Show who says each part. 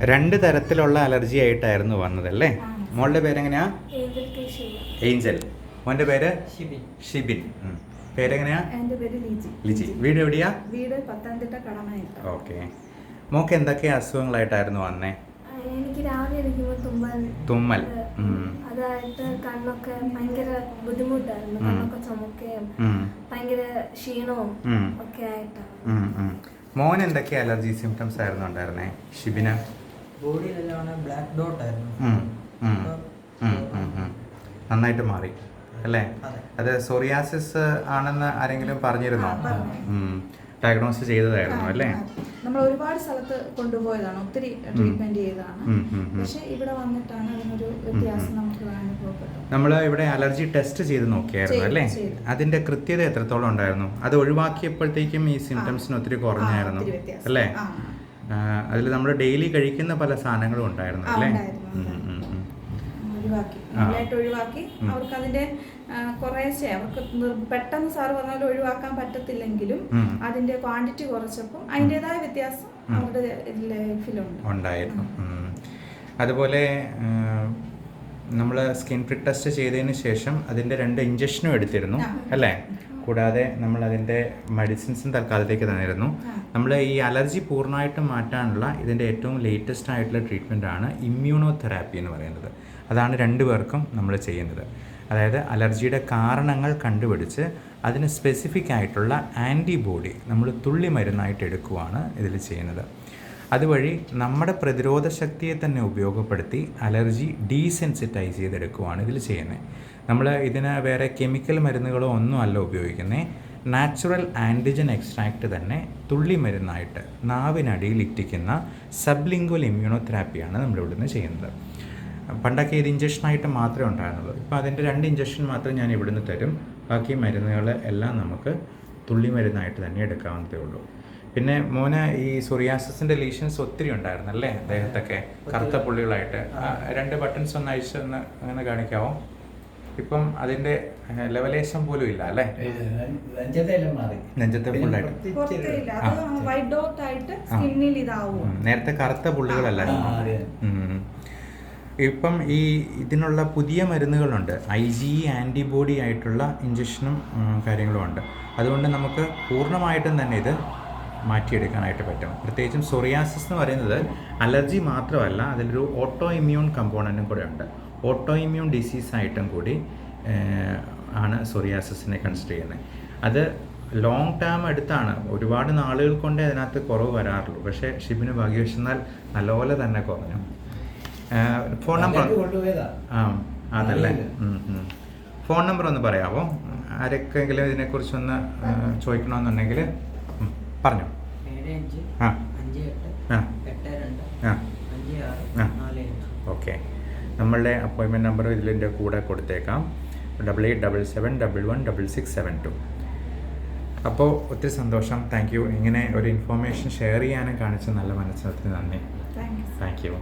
Speaker 1: രണ്ട് തരത്തിലുള്ള അലർജി ആയിട്ടായിരുന്നു വന്നതല്ലേ? മോളുടെ പേരെങ്ങനെയാ?
Speaker 2: ഏഞ്ചൽ
Speaker 1: മോന്റെ മോന്റെ പേര്?
Speaker 3: ഷിബിൻ.
Speaker 1: പേരെങ്ങനെയാ?
Speaker 2: ലിജി.
Speaker 1: ലിജി. വീട് എവിടെയാ?
Speaker 2: വീട് പത്തനംതിട്ട കടമനിട്ട
Speaker 1: ഓക്കെ. മോക്ക് എന്തൊക്കെ അസുഖങ്ങളായിട്ടായിരുന്നു വന്നേ?
Speaker 2: എനിക്ക് രാവിലെ ഇരിക്കുമ്പോൾ തുമ്മൽ
Speaker 1: തുമ്മൽ.
Speaker 2: അത് അതായിട്ട് കണ്ണൊക്കെ ഭയങ്കര ബുദ്ധിമുട്ടായിരുന്നു. കണ്ണൊക്കെ ചുമക്കുകയും ഭയങ്കര ക്ഷീണവും. ഒക്കെ ആയിട്ടാണ്.
Speaker 1: മോൻ എന്തൊക്കെ അലർജി സിംറ്റംസ് ആയിരുന്നു ഉണ്ടായിരുന്നേ? ഷിബിന്?
Speaker 3: ബോഡിയിലെല്ലാം ബ്ലാക്ക് ഡോട്ട് ആയിരുന്നു.
Speaker 1: നന്നായിട്ട് മാറി അല്ലേ?
Speaker 3: അതെ.
Speaker 1: സോറിയാസിസ് ആണെന്ന് ആരെങ്കിലും പറഞ്ഞിരുന്നോ? ഡയഗ്നോസ് ചെയ്തതായിരുന്നു അല്ലേ?
Speaker 2: നമ്മൾ ഒരുപാട് സ്ഥലത്ത് കൊണ്ടുപോയതാണ് ഒത്തിരി ട്രീറ്റ്മെന്റ് ചെയ്തതാണ്. പക്ഷെ ഇവിടെ വന്നിട്ടാണ് അതിനൊരു വ്യത്യാസം നമുക്ക് അനുഭവപ്പെട്ടത്
Speaker 1: നമ്മൾ ഇവിടെ അലർജി ടെസ്റ്റ് ചെയ്ത് നോക്കിയായിരുന്നു അല്ലേ? അതിന്റെ കൃത്യത എത്രത്തോളം ഉണ്ടായിരുന്നു? അത് ഒഴിവാക്കിയപ്പോഴത്തേക്കും ഈ സിംറ്റംസിന് ഒത്തിരി കുറഞ്ഞായിരുന്നു അല്ലേ. അതിൽ നമ്മൾ ഡെയിലി കഴിക്കുന്ന പല സാധനങ്ങളും ഉണ്ടായിരുന്നു അല്ലേ.
Speaker 2: ഒഴിവാക്കി.
Speaker 1: ആ.
Speaker 2: നല്ലതായിട്ട് ഒഴിവാക്കി. അവർക്ക് അതിന്റെ കുറേശ്ശെ അവർക്ക് പെട്ടെന്ന് സാറ് പറഞ്ഞ പോലെ ഒഴിവാക്കാൻ പറ്റത്തില്ലെങ്കിലും. അതിന്റെ ക്വാണ്ടിറ്റി കുറച്ചപ്പോൾ അതിന്റെതായ വ്യത്യാസം അവരുടെ ലൈഫിലുണ്ട്.
Speaker 1: ഉണ്ടായിരുന്നു. അതുപോലെ നമ്മൾ സ്കിൻ പ്രിക് ടെസ്റ്റ് ചെയ്തതിന് ശേഷം അതിന്റെ രണ്ട് ഇഞ്ചക്ഷനും എടുത്തിരുന്നു. അല്ലേ? കൂടാതെ നമ്മൾ അതിന്റെ മെഡിസിൻസും തൽക്കാലത്തേക്ക് തന്നിരുന്നു. നമ്മൾ ഈ അലർജി പൂർണമായിട്ടും മാറ്റാനുള്ള ഇതിന്റെ ഏറ്റവും ലേറ്റസ്റ്റ് ആയിട്ടുള്ള ട്രീറ്റ്മെന്റ് ആണ് ഇമ്മ്യൂണോ തെറാപ്പി എന്ന് പറയുന്നത്. അതാണ് രണ്ടു പേർക്കും നമ്മൾ ചെയ്യുന്നത്. അതായത് അലർജിയുടെ കാരണങ്ങൾ കണ്ടുപിടിച്ച് അതിന് സ്പെസിഫിക് ആയിട്ടുള്ള ആന്റിബോഡി നമ്മൾ തുള്ളി മരുന്നായിട്ട് എടുക്കുകയാണ് ഇതിൽ ചെയ്യുന്നത്. അതുവഴി നമ്മുടെ പ്രതിരോധ ശക്തിയെ തന്നെ ഉപയോഗപ്പെടുത്തി അലർജി ഡീസെൻസിറ്റൈസ് ചെയ്തെടുക്കുകയാണ് ഇതിൽ ചെയ്യുന്നത്. നമ്മൾ ഇതിന് വേറെ കെമിക്കൽ മരുന്നുകളോ ഒന്നും അല്ല ഉപയോഗിക്കുന്നത് നാച്ചുറൽ ആന്റിജൻ എക്സ്ട്രാക്റ്റ് തന്നെ തുള്ളി മരുന്നായിട്ട് നാവിനടിയിൽ ഇറ്റിക്കുന്ന സബ്ലിംഗ്വൽ ഇമ്മ്യൂണോതെറാപ്പിയാണ് നമ്മൾ ഇവിടുന്ന് ചെയ്യുന്നത്. പണ്ടൊക്കെ ഇത് ഇഞ്ചക്ഷനായിട്ട് മാത്രമേ ഉണ്ടായിരുന്നുള്ളൂ. ഇപ്പോൾ അതിന്റെ രണ്ട് ഇഞ്ചക്ഷൻ മാത്രം ഞാൻ ഇവിടുന്ന് തരും. ബാക്കി മരുന്നുകൾ എല്ലാം നമുക്ക് തുള്ളി മരുന്നായിട്ട് തന്നെ എടുക്കാവുന്നതേ ഉള്ളൂ. പിന്നെ മോന് ഈ സൊറിയാസിന്റെ ലീഷൻസ് ഒത്തിരി ഉണ്ടായിരുന്നു അല്ലേ? ദേഹത്തൊക്കെ കറുത്ത പുള്ളികളായിട്ട്. രണ്ട് ബട്ടൺസ് ഒന്ന് അയച്ചൊന്ന് അങ്ങനെ കാണിക്കാവോ? ഇപ്പം അതിന്റെ ലെവലേഷൻ ലെവലേശം പോലും ഇല്ല അല്ലേ?
Speaker 4: നെഞ്ചത്തെല്ലാം മാറി.
Speaker 1: നെഞ്ചത്തെ ഫുള്ളായിട്ട്.
Speaker 2: വൈറ്റ് ഡോട്ട് ആയിട്ട് സ്കിന്നിൽ ഇതാവും.
Speaker 1: നേരത്തെ കറുത്ത പുള്ളികളല്ലായിരുന്നു. ഇപ്പം ഈ ഇതിനുള്ള പുതിയ മരുന്നുകളുണ്ട്. ഐ ജി ആന്റിബോഡി ആയിട്ടുള്ള ഇഞ്ചക്ഷനും ഉം, കാര്യങ്ങളും ഉണ്ട്. അതുകൊണ്ട് നമുക്ക് പൂർണമായിട്ടും തന്നെ ഇത് മാറ്റിയെടുക്കാനായിട്ട് പറ്റും. പ്രത്യേകിച്ചും സൊറിയാസിസ് എന്ന് പറയുന്നത് അലർജി മാത്രമല്ല അതിലൊരു ഓട്ടോ ഇമ്മ്യൂൺ കമ്പോണന്റും കൂടെ ഉണ്ട്. ഓട്ടോ ഇമ്മ്യൂൺ ഡിസീസ് ആയിട്ടും കൂടി ആണ് സൊറിയാസിസിനെ കൺസിഡർ ചെയ്യുന്നത്. അത് ലോങ് ടേം എടുത്താണ്. ഒരുപാട് നാളുകൾ കൊണ്ടേ അതിനകത്ത് കുറവ് വരാറുള്ളൂ. പക്ഷേ ഷിബിന് ഭാഗ്യവശാൽ നല്ലപോലെ തന്നെ കുറഞ്ഞു. ഫോൺ നമ്പർ ആ അതല്ലേ. ഫോൺ നമ്പർ ഒന്ന് പറയാമോ ആരൊക്കെങ്കിലും ഇതിനെക്കുറിച്ചൊന്ന് ഒന്ന് ചോദിക്കണമെന്നുണ്ടെങ്കിൽ പറഞ്ഞു. ആ. ആ.
Speaker 3: എട്ട് രണ്ട്
Speaker 1: ആ
Speaker 3: അഞ്ച് ആറ്
Speaker 1: ആ.
Speaker 3: നാല് എട്ട്
Speaker 1: ഓക്കെ നമ്മളുടെ അപ്പോയിൻമെന്റ് നമ്പർ ഇതിന്റെ കൂടെ കൊടുത്തേക്കാം. Double eight double seven double one double six seven two അപ്പോൾ ഒത്തിരി സന്തോഷം. താങ്ക് യു ഇങ്ങനെ ഒരു ഇൻഫോർമേഷൻ ഷെയർ ചെയ്യാനും കാണിച്ച നല്ല മനസ്സിലത്തിന് നന്ദി. Thank you